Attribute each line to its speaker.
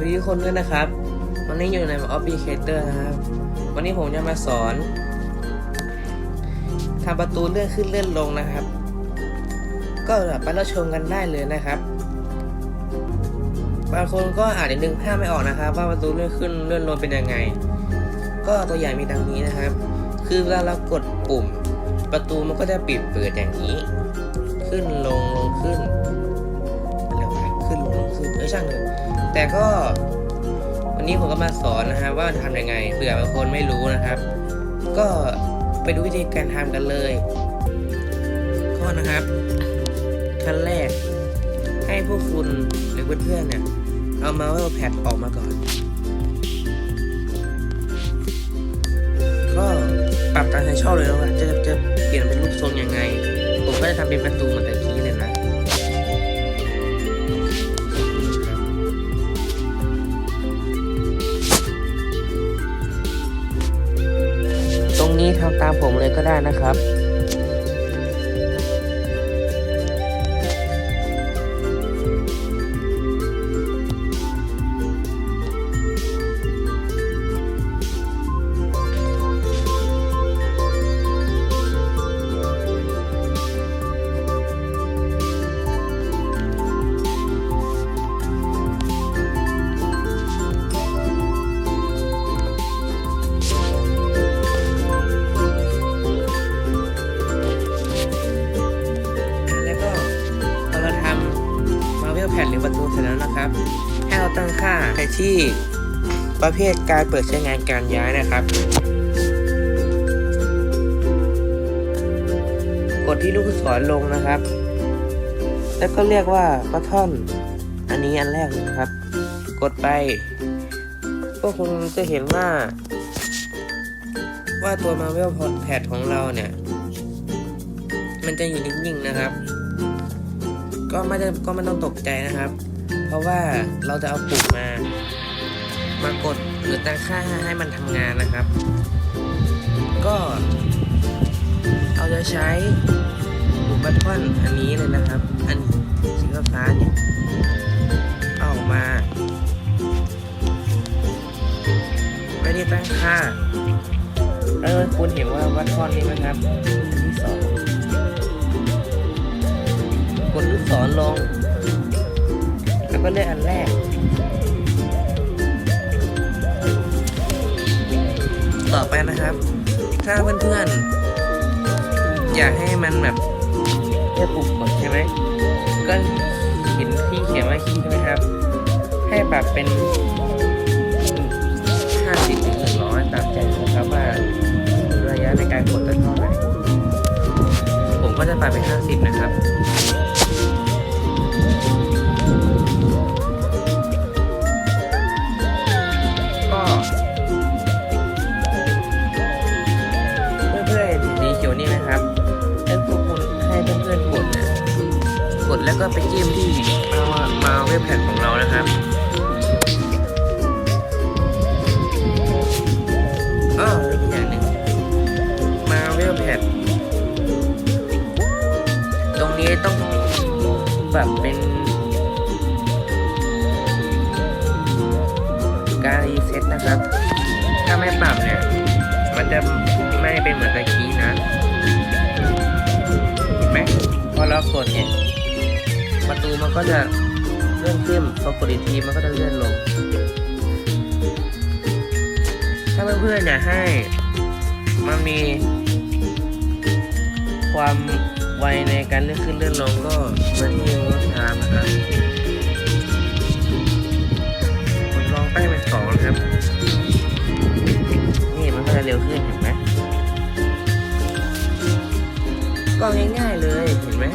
Speaker 1: วัสดีทุกคนด้วยนะครับ วันนี้อยู่ใน Applicator นะครับ วันนี้ผมจะมาสอนทำประตูเลื่อนขึ้นเลื่อนลงนะครับ ก็ไปรับชมกันได้เลยนะครับบางคนก็อาจจะนึกภาพไม่ออกนะครับ ว่าประตูเลื่อนขึ้นเลื่อนลงเป็นยังไง ก็ตัวอย่างมีดังนี้นะครับ คือเวลาเรากดปุ่ม ประตูมันก็จะปิดเปิดอย่างนี้ ขึ้นลงลงขึ้น ขึ้นลงลงขึ้นเออช่างเถอะแต่ก็ วันนี้ผมก็มาสอนนะครับว่าทำยังไงเผื่อบางคนไม่รู้นะครับ ก็ไปดูวิธีการทำกันเลยข้อนะครับขั้นแรกให้พวกคุณหรือเพื่อนๆเนี่ยเอามาว่าแพดออกมาก่อน ก็ปรับตามใจชอบเลยว่าจะจะเปลี่ยนเป็นรูปทรงยังไง ผมก็จะทำเป็นประตูเหมือนตะกี้ นี้ทำตามผมเลยก็ได้นะครับ มาเวลแผ่นประตูเสร็จแล้วนะครับ ให้เราตั้งค่าไปที่ประเภทการเปิดใช้งานการย้ายนะครับ กดที่ลูกศรลงนะครับ แล้วก็เรียกว่าบัตทอนอันนี้อันแรกนะครับ กดไปก็คงจะเห็นว่า ว่าตัวมาเวลแพดของเราเนี่ย มันจะอยู่นิ่งๆนะครับ ก็ไม่ได้ก็ไม่ต้องตกใจนะครับ เพราะว่าเราจะเอาปุ่มมามากดหรือตั้งค่าให้มันทำงานนะครับ ก็เราจะใช้ปุ่มบัตทอนอันนี้เลยนะครับ อันสีฟ้าเนี่ยเอาออกมาไม่ได้ตั้งค่าเออคุณเห็นว่าวัดทอนนี้ไหมครับอันที่สอง กดลูกศรลง แล้วก็เลือกอันแรก ต่อไปนะครับ ถ้าเพื่อนๆ อยากให้มันแบบแค่ปุ่มกดใช่ไหม ก็เห็นที่เขียนว่าคีย์ใช่ไหมครับ ให้ปรับเป็น50ถึง100ตามใจนะครับว่าระยะในการกดจะเท่าไหร่ผมก็จะปรับเป็น 50 นะครับ แล้วก็ไปจิ้มที่มามาเว็บแผ่นของเรานะครับอ้ออีกอย่างหนึ่งมาเว็บแผ่นตรงนี้ต้องปรับเป็นการรีเซ็ตนะครับ ถ้าไม่ปรับเนี่ย มันจะไม่เป็นเหมือนตะกี้นะ เห็นไหมพอเรากดเนี่ย ประตูมันก็จะเลื่อนขึ้นพอกดอีกทีมันก็จะเลื่อนลง ถ้าเพื่อนๆอยากให้ มันมี ความไวในการเลื่อนขึ้นเลื่อนลงก็มาที่รถทามนะครับผมลองตั้งเป็นสองนะครับ นี่มันก็จะเร็วขึ้นเห็นไหมก็ง่ายๆเลยเห็นไหม